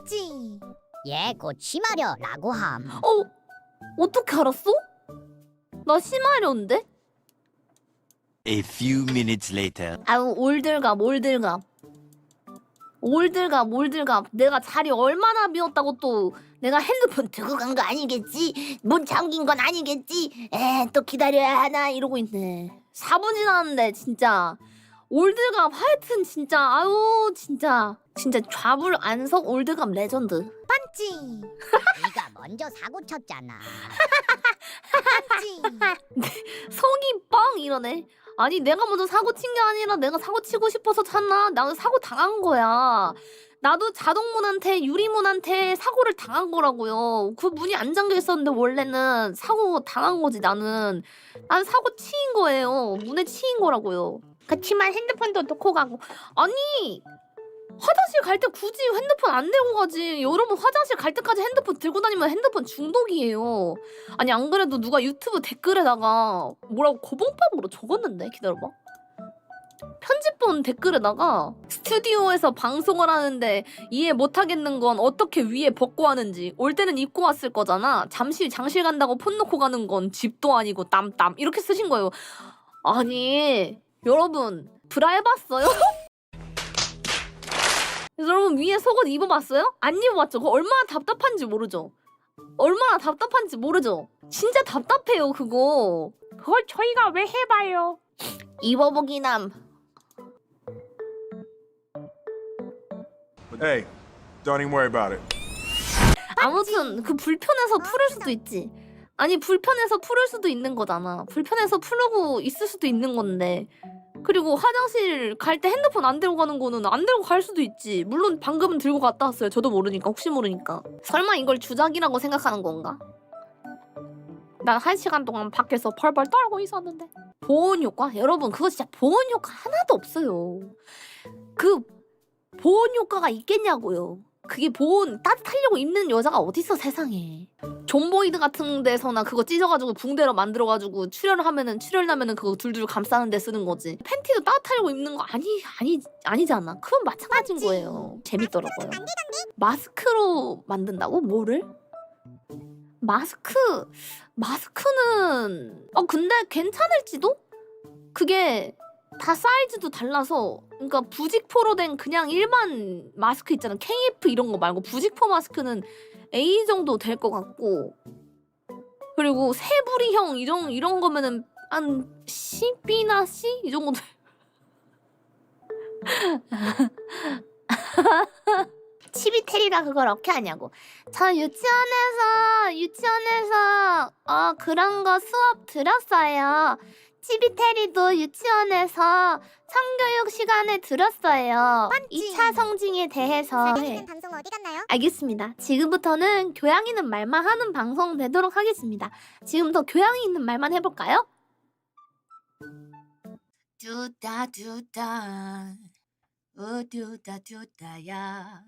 펀치 얘곧 심하려라고 함. 어? 어떻게 알았어? 나 심하려인데? A few minutes later. 아우 올들갑 올들갑 올들갑 올들갑 내가 자리 얼마나 비웠다고 또 내가 핸드폰 들고 간 거 아니겠지? 문 잠긴 건 아니겠지? 에또 기다려야 하나? 이러고 있네. 4분 지났는데 진짜 올들갑 하여튼 진짜 아유 진짜 진짜 좌불 안석 올들갑 레전드 펀치 네가 먼저 사고 쳤잖아 펀치 속이 뻥 이러네. 아니 내가 먼저 사고 친 게 아니라 내가 사고 치고 싶어서 찼나? 나는 사고 당한 거야. 나도 자동문한테 유리문한테 사고를 당한 거라고요. 그 문이 안 잠겨 있었는데 원래는 사고 당한 거지 나는. 난 사고 치인 거예요. 문에 치인 거라고요. 그치만 핸드폰도 놓고 가고. 아니 화장실 갈 때 굳이 핸드폰 안 들고 가지. 여러분 화장실 갈 때까지 핸드폰 들고 다니면 핸드폰 중독이에요. 아니 안 그래도 누가 유튜브 댓글에다가 뭐라고 고봉밥으로 적었는데 기다려봐. 편집본 댓글에다가 스튜디오에서 방송을 하는데 이해 못하겠는 건 어떻게 위에 벗고 하는지 올 때는 입고 왔을 거잖아. 잠시 장실 간다고 폰 놓고 가는 건 집도 아니고 땀땀. 이렇게 쓰신 거예요. 아니 여러분 브라 해봤어요? 여러분 위에 속옷 입어봤어요? 안 입어봤죠? 그거 얼마나 답답한지 모르죠? 얼마나 답답한지 모르죠? 진짜 답답해요 그거 그걸 저희가 왜 해봐요 입어보기남 Hey, don't even worry about it. 아무튼 그 불편해서 풀을 수도 있지 아니 불편해서 풀을 수도 있는 거잖아. 불편해서 풀고 있을 수도 있는 건데. 그리고 화장실 갈 때 핸드폰 안 들고 가는 거는 안 들고 갈 수도 있지. 물론 방금은 들고 갔다 왔어요. 저도 모르니까 혹시 모르니까. 설마 이걸 주작이라고 생각하는 건가? 난 한 시간 동안 밖에서 벌벌 떨고 있었는데. 보온 효과? 여러분 그거 진짜 보온 효과 하나도 없어요. 그 보온 효과가 있겠냐고요. 그게 보온 따뜻하려고 입는 여자가 어딨어 세상에 존보이드 같은 데서나 그거 찢어가지고 붕대로 만들어가지고 출혈을 하면은 출혈 나면은 그거 둘둘 감싸는 데 쓰는 거지. 팬티도 따뜻하려고 입는 거 아니 아니 아니잖아. 그건 마찬가지인. 거예요. 재밌더라고요. 마스크로 만든다고? 뭐를? 마스크 마스크는 어 근데 괜찮을지도? 그게 다 사이즈도 달라서 그러니까 부직포로 된 그냥 일반 마스크 있잖아. KF 이런 거 말고 부직포 마스크는 A 정도 될 것 같고. 그리고 세부리형 이런 이런 거면은 한 Cb나 C 이 정도 돼. 치비테리라 그걸 어떻게 하냐고. 저 유치원에서 유치원에서 어 그런 거 수업 들었어요 치비테리도 유치원에서 성교육 시간에 들었어요. 2차 성징에 대해서. 네. 방송 어디 갔나요? 알겠습니다. 지금부터는 교양 있는 말만 하는 방송 되도록 하겠습니다. 지금부터 교양 있는 말만 해볼까요? 두다 두다 우두다 두다야